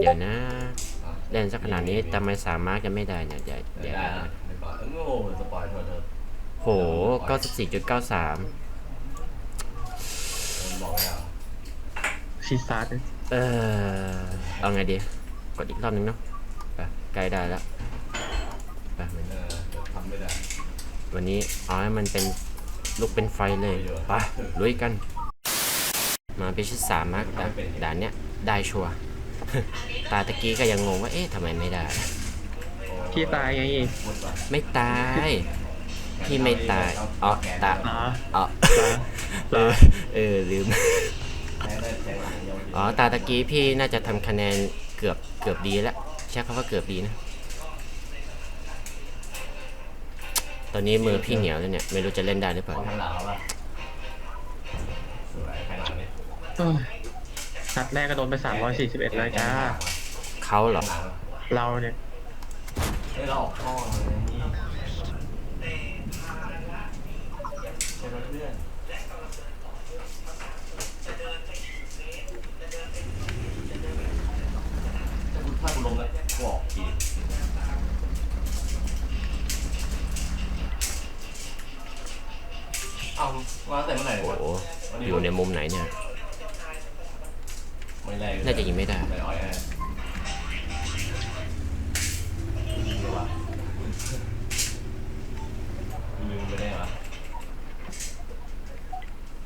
เดี๋ยวนะเล่นสักขนาดนี้ทำไมสามารถจะไม่ได้เนี่ยเดี๋ยวเดี๋เดี๋ยยววได้นะเดี๋ยวก่อนเออโง่เหมือนสปอยล์โทษเถอะโห94.93บอกแล้วชีซาร์ดเออเอาไงดีกดอีกรอบนึงเนาะไปใกล้ได้แล้วไปเออทำไม่ได้วันนี้เอาให้มันเป็นลุกเป็นไฟเลยไปลุยกัน มาพิชิตสามมากด่านด่านเนี้ยได้ชัวร์ ตาตะกี้ก็ยังงงว่า เอ๊ะทำไมไม่ได้ พี่ตายไงพูดไปไม่ตาย พี่ไม่ตายอ๋อตาอ๋ออ๋อเหรอเออลืมแทงได้แทงหลังเดียวอ๋อ ตาตะกี้พี่น่าจะทำคะแนนเกือบเกือบดีแล้วใช่คำว่าเกือบดีนะ ตอนนี้มือพี่เหนียวแล้วเนี่ย ไม่รู้จะเล่นได้หรือเปล่า นี่ยเอ้ยนัดแรกก็โดนไปสามร้อยสี่สิบเอ็ดเลยจ้า เขาเหรอหลังเราเนี่ยเฮ้ยเราออกข้อเลยนี่ใช่ไหมเพื่อนถ้ากูลงแล้วกูออกทีเอามาตั้งแต่เมื่อไหร่โอ้วะโหอยู่ในมุมไหนเนี่ย ไม่แรงน่าจะยิงไม่ได้ ไม่อ่อยแน่เดี๋ยววะลืมไปได้เหรอ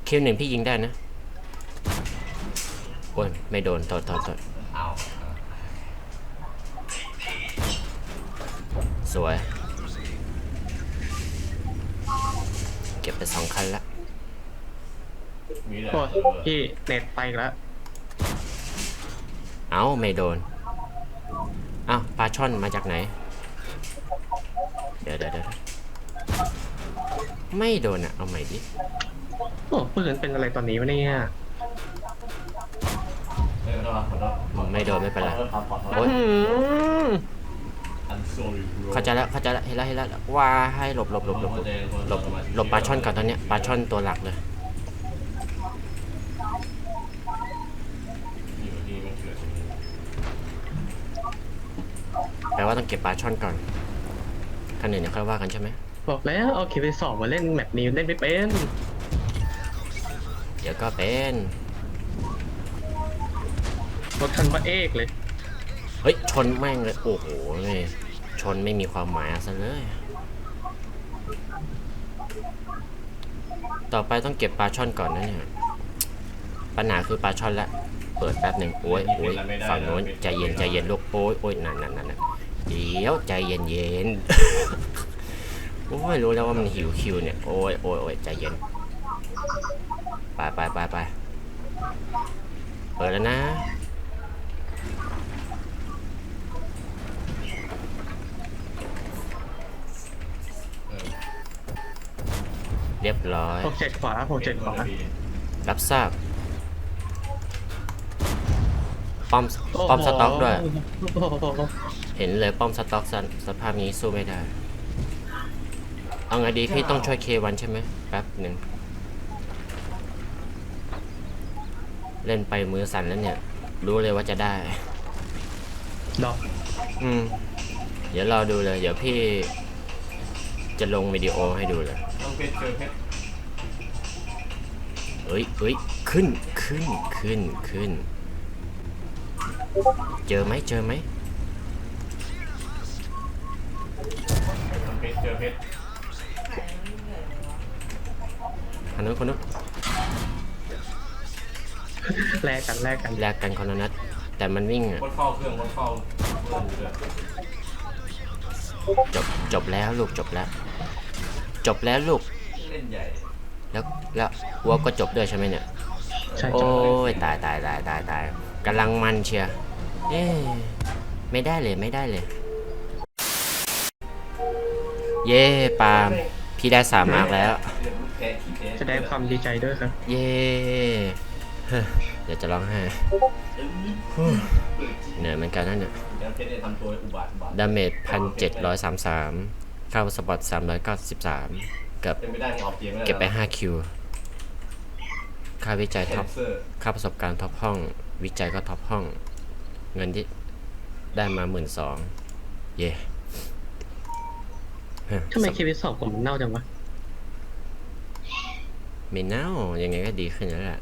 คิวหนึ่งพี่ยิงได้นะโอ้ยไม่โดนโทษโทษโทษเอาสวย เก็บไปสองคันละมีแต่โอ้ยพี่เน็ตไปอีกแล้ว เอ้าไม่โดนเอ้าปลาช่อนมาจากไหนเดี๋ยวเดี๋ยวเดี๋ยวไม่โดนอะ เอาใหม่ดิโอ้ปืนเป็นอะไรตอนนี้วะเนี่ยเออขอโทษขอโทษไม่โดนไม่เป็นไรขอโทษครับขอโทษโอ๊ยอืม I'm sorry bro เข้าใจแล้วเข้าใจแล้วเห็นแล้วเห็นแล้วว่าให้หลบหลบหลบหลบหลบหลบหลบปลาช่อนก่อนตอนเนี้ยปลาช่อนตัวหลักเลยอยู่ที่มันเกิด แปล ว่าต้องเก็บปลาช่อนก่อนคันหนึ่งเดี๋ยวค่อยว่ากันใช่ไหมบอกแล้วเอาเคไปสอบมาเล่นแมปนี้เล่นไม่เป็น เดี๋ยวก็เป็นรถคันพระเอกเลย เฮ้ยชนแม่งเลยโอ้โหเลยชนไม่มีความหมายซะเลย ต่อไปต้องเก็บปลาช่อนก่อนนะเนี่ยปัญหาคือปลาช่อนละเปิดแป๊บหนึ่งโอ้ยโอ้ยฝั่งโน้นใจเย็นใจเย็นลูกโอ้ยโอ้ยนั่นนั่นนั่นนั่น เดี๋ยวใจเย็นเย็นโอ้ยรู้แล้วว่ามันหิวคิวเนี่ย โอ้ยโอ้ยโอ้ยใจเย็น ไปไปไปไปเปิดแล้วนะ เรียบร้อย หกเจ็ดขวาหกเจ็ดขวารับทราบ ป้อมป้อมสต็อกด้วยโอ้โหเห็นเลยป้อมสต็อกสสภาพนี้สู้ไม่ได้ เอาไงดีพี่ต้องช่วยเควันใช่ไหมแป๊บหนึ่ง เล่นไปมือสั่นแล้วเนี่ย รู้เลยว่าจะได้ดอกอืม เดี๋ยวรอดูเลย เดี๋ยวพี่จะลงวิดีโอให้ดูเลยต้องเพชรเจอเพชรเอ้ยเอ้ยขึ้นขึ้นขึ้นขึ้น เจอไหมเจอไหมต้องเพชรเจอเพชรคนนู้นคนนู้นแลกกันแลกกันแลกกันคนละนัดแต่มันวิ่งอะวดเฝ้าเครื่องวดเฝ้าเครื่องเดือดจบจบแล้วลูกจบแล้ว จบแล้วลูก เล่นใหญ่แล้วแล้ววัวก็จบด้วยใช่ไหมเนี่ย ใช่โอ้จ้ะยตายตายตายตายตาย กำลังมันเชียร์เอ๊ะไม่ได้เลยไม่ได้เลย เย้ปาล์มพี่ได้สามมาร์กแล้วเดี๋ยวแพ้ขี้แพ้แสดงความดีใจด้วยครับ เย้เฮ้ยเดี๋ยวจะร้องไห้เหนื่อยเหมือนกันนั่นเนี่ยเดี๋ยวเพชรเนี่ยทำตัวอุบาทอุบาทดาเมจพันเจ็ดร้อยสามสามค่าสปอร์ตสามร้อยเก้าสิบสามกับเป็นไม่ได้มึงออกเกมไม่ได้เก็บไปห้าคิว ค่าวิจัยแคท็อปนเซอร์ค่าประสบการณ์ท็อปห้อง วิจัยก็ท็อปห้อง เงินที่ได้มาหมื่นสอง เย่ฮะทำไมเควิสสองผมเน่าจังวะ ไม่เน่า ยังไงก็ดีขึ้นแล้วแหละ